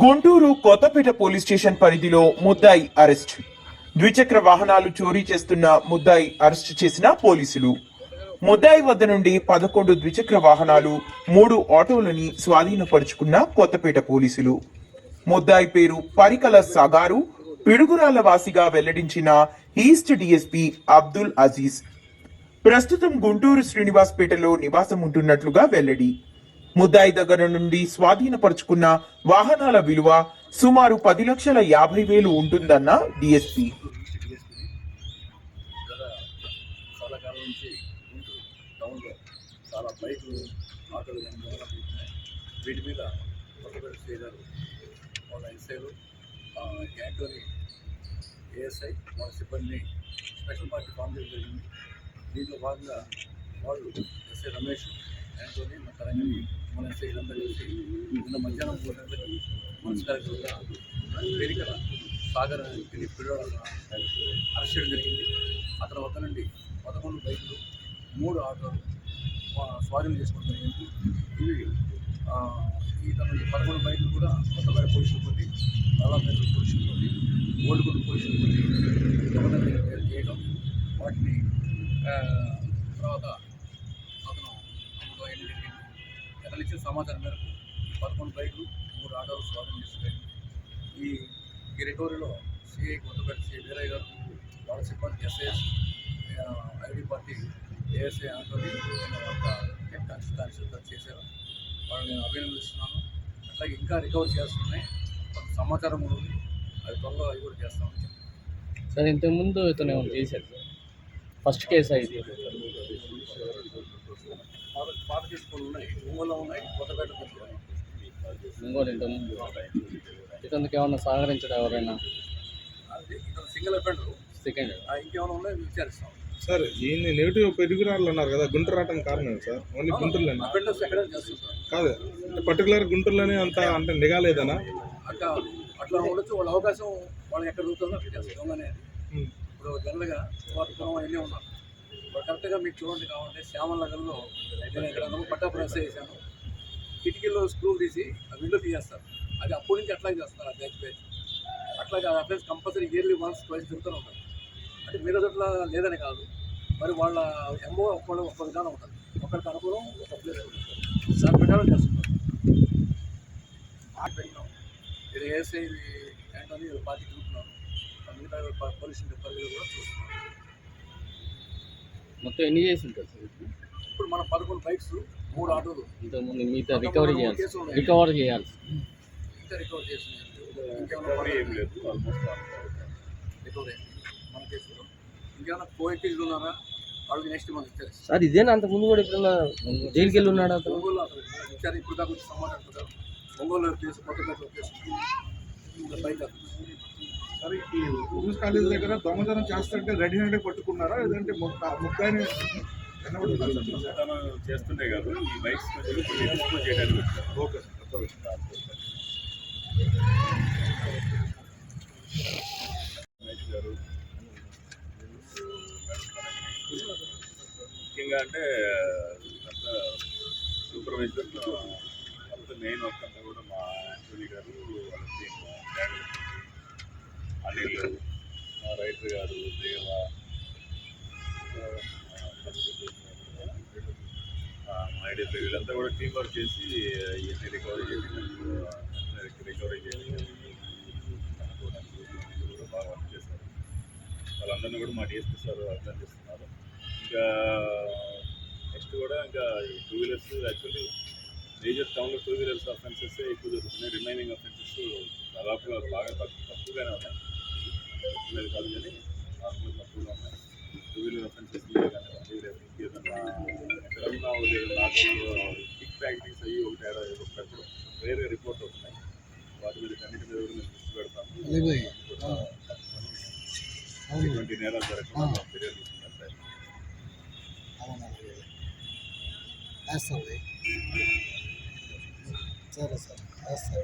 Guntur Kothapeta police station పరిధిలో ముద్దాయి arrest. ద్విచక్ర వాహనాలు చోరీ చేస్తున్న ముద్దాయి అరెస్ట్ చేసిన పోలీసులు. ముద్దాయి వద్ద నుండి పదకొండు ద్విచక్ర వాహనాలు మూడు ఆటోలని స్వాధీనపరుచుకున్న కొత్తపేట పోలీసులు. ముద్దాయి పేరు పరికల సగారు పిడుగురాల వాసిగా వెల్లడించిన ఈస్ట్ డిఎస్పీ అబ్దుల్ అజీజ్. ప్రస్తుతం గుంటూరు శ్రీనివాస్పేటలో నివాసం ఉంటున్నట్లుగా వెల్లడి. ముద్దాయి దగ్గర నుండి స్వాధీనపరుచుకున్న వాహనాల విలువ సుమారు పది లక్షల యాభై వేలు ఉంటుందన్న డిఎస్పీ చాలా బైకులు ఆటోలు వీటి మీద కొత్తపేట సిఐ వాళ్ళ ఎస్ఐలు ఏఎస్ఐ వాళ్ళ సిబ్బందిని స్పెషల్ పార్టీ ఫామ్ చేయడం జరిగింది దీంట్లో భాగంగా వాళ్ళు ఎస్ఐ రమేష్ యాంటోని మన తరంగని మన ఎస్ఐలంతా కలిసి నిన్న మధ్యాహ్నం పూట మున్సిపాలిటీగా వేదికల సాగర్ వ్యక్తిని పిల్లల అరెస్ట్ చేయడం జరిగింది. ఆ తర్వాత నుండి పదకొండు బైకులు మూడు ఆటోలు స్వాధీనం చేసుకోవడం జరిగింది. ఇవి ఈ తన పదకొండు బైకులు కూడా కొత్తపేట పోలీసులు కొద్ది నల్లపేట పోలీసులు కొద్ది ఓల్డ్గుడ్ పోలీసులు కొన్ని గవర్నర్ దగ్గర చేయడం వాటిని సమాచారం మేరకు పదకొండు బైకులు మూడు ఆటోలు స్వాధీనం చేసుకోవడం ఈ ఈ రికవరీలో సిఐ కొత్తపేట సిఐ వీరయ్య గారు వాళ్ళ సిబ్బంది SIS ID party ASI Antony ఒక హెడ్ చేశారు. వాళ్ళని నేను అభినందిస్తున్నాను. అట్లాగే ఇంకా రికవర్ చేస్తున్నాయి కొంత సమాచారం కూడా ఉంది. అది త్వరలో అవి కూడా చేస్తామని చెప్పారు సార్ ఇంతకుముందు ఇతను ఏమైనా చేశాడు? సార్ ఫస్ట్ కేసు ఇది ఇంకోటి ఇంతకుముందు ఇతనికి ఏమన్నా సహకరించడం ఎవరైనా? సింగిల్ సెకండ్ ఇంకేమైనా ఉన్నాయో విచారిస్తాం సార్ ఈయన నెగిటివ్ పెరుగురాళ్ళు అన్నారు కదా గుంటూరు రావటం కారణం సార్? ఓన్లీ గుంటూరులోనే? కాదు అంటే పర్టికులర్ గుంటూరులోనే అంత అంటే నిఘా లేదనా? అట్లా అట్లా ఉండొచ్చు వాళ్ళ అవకాశం వాళ్ళకి ఎక్కడ దొరుకుతుందో ఇప్పుడు జనరల్గా వాటితనం అవన్నీ ఉన్నారు. ఇప్పుడు కరెక్ట్గా మీకు చూడండి కావాలంటే శ్యామల నగర్లో నేను ఇక్కడ పట్టా ప్రెస్ చేశాను. కిటికీలో స్క్రూ తీసి ఆ విండో తీసేస్తారు. అది అప్పటి నుంచి అట్లా చేస్తారు ఆ బ్యాచ్ బ్యాచ్ అట్లాగే ఆ offence compulsory yearly once twice తిరుగుతూ ఉంటారు. అంటే మీరు చోట్ల లేదని కాదు. మరి వాళ్ళ ఎంఓ ఒక్కళ్ళు ఒక్క విధానం ఉంటుంది. ఒకరికి అనుకూలం ఒక ప్లేస్ ఉంటుంది. దాని ప్రకారం చేస్తున్నారు. ఆగి పెట్టినాం ఇది ఏఎస్ఐ ఏంటని పార్టీ చూపుతున్నాను మిగతా పోలీస్ పరిధిలో కూడా చూస్తున్నాం. మొత్తం ఎన్ని చేసి ఉంటారు సార్ ఇప్పుడు? మన పదకొండు బైక్స్ మూడు ఆటోలు. ఇంతకుముందు మిగతా రికవరీ చేయాలి రికవర్ చేయాలి ఇంకా రికవర్ చేస్తున్నాయి. ఏం లేదు. ఆల్మోస్ట్ రికవర్ మన కేసులో. ఇంకేమైనా కో ఎక్కిళ్ళు ఉన్నారా? వాళ్ళకి నెక్స్ట్ ఇచ్చారు సార్ ఇదేనా? అంత ముందు కూడా ఎప్పుడన్నా జైలుకి వెళ్ళి ఉన్నాడు అతను? ఒంగోలు ఇచ్చారు. ఇప్పుడు దాకా ప్రకారం ఒంగోలు కేసు కొత్తపేటలో కేసు. ఇంకా సరే ఈ ఉమెన్స్ కాలేజ్ దగ్గర దొంగతనం చేస్తుంటే రెడీ హ్యాండ్ పట్టుకున్నారా? లేదంటే ముక్కాయని తను చేస్తుండే కాదు ఈ బైక్స్ ఎక్స్ప్లోర్ చేయడానికి వచ్చారు ఓకే సార్ ముఖ్యంగా అంటే సూపర్వైజర్ అంతా మెయిన్ వర్క్ అంతా కూడా మా యాంటోనీ గారు వాళ్ళ టీమ్ అనిల్ మా రైటర్ గారు దేవ ఐడియా వీళ్ళంతా కూడా టీం వర్క్ చేసి ఇవన్నీ రికవరీ చేసి రికవరీ చేసి కూడా బాగా వర్క్ చేశారు వాళ్ళందరినీ కూడా మా డిఎస్పీ సార్ అర్థం చేస్తున్నారు ఇంకా నెక్స్ట్ కూడా ఇంకా టూ వీలర్స్ యాక్చువల్లీ మేజర్ టౌన్లో టూ వీలర్స్ అఫెన్సెస్ ఎక్కువ జరుగుతున్నాయి. రిమైనింగ్ అఫెన్సెస్ దాదాపుగా బాగా తక్కువగానే ఉన్నాయి. లేదు కాదు కానీ నార్మల్ తక్కువగా ఉన్నాయి టూ వీలర్ అఫెన్సెస్ లేదు కానివ్వండి లేదా ఇంకేదన్నా ఎక్కడన్నా లేదు నాకు కిక్ ప్యాకెటింగ్స్ అయ్యి ఒకటి ఏడా ఒకటప్పుడు వేరే రిపోర్ట్ అవుతున్నాయి వాటి మీద కన్నిటి మీద కూడా మేము దృష్టి పెడతాము ఇటువంటి నేరాలు జరగకుండా చర్యలు తీసుకుంటారు వేస్తాం సరే సార్ వేస్తాం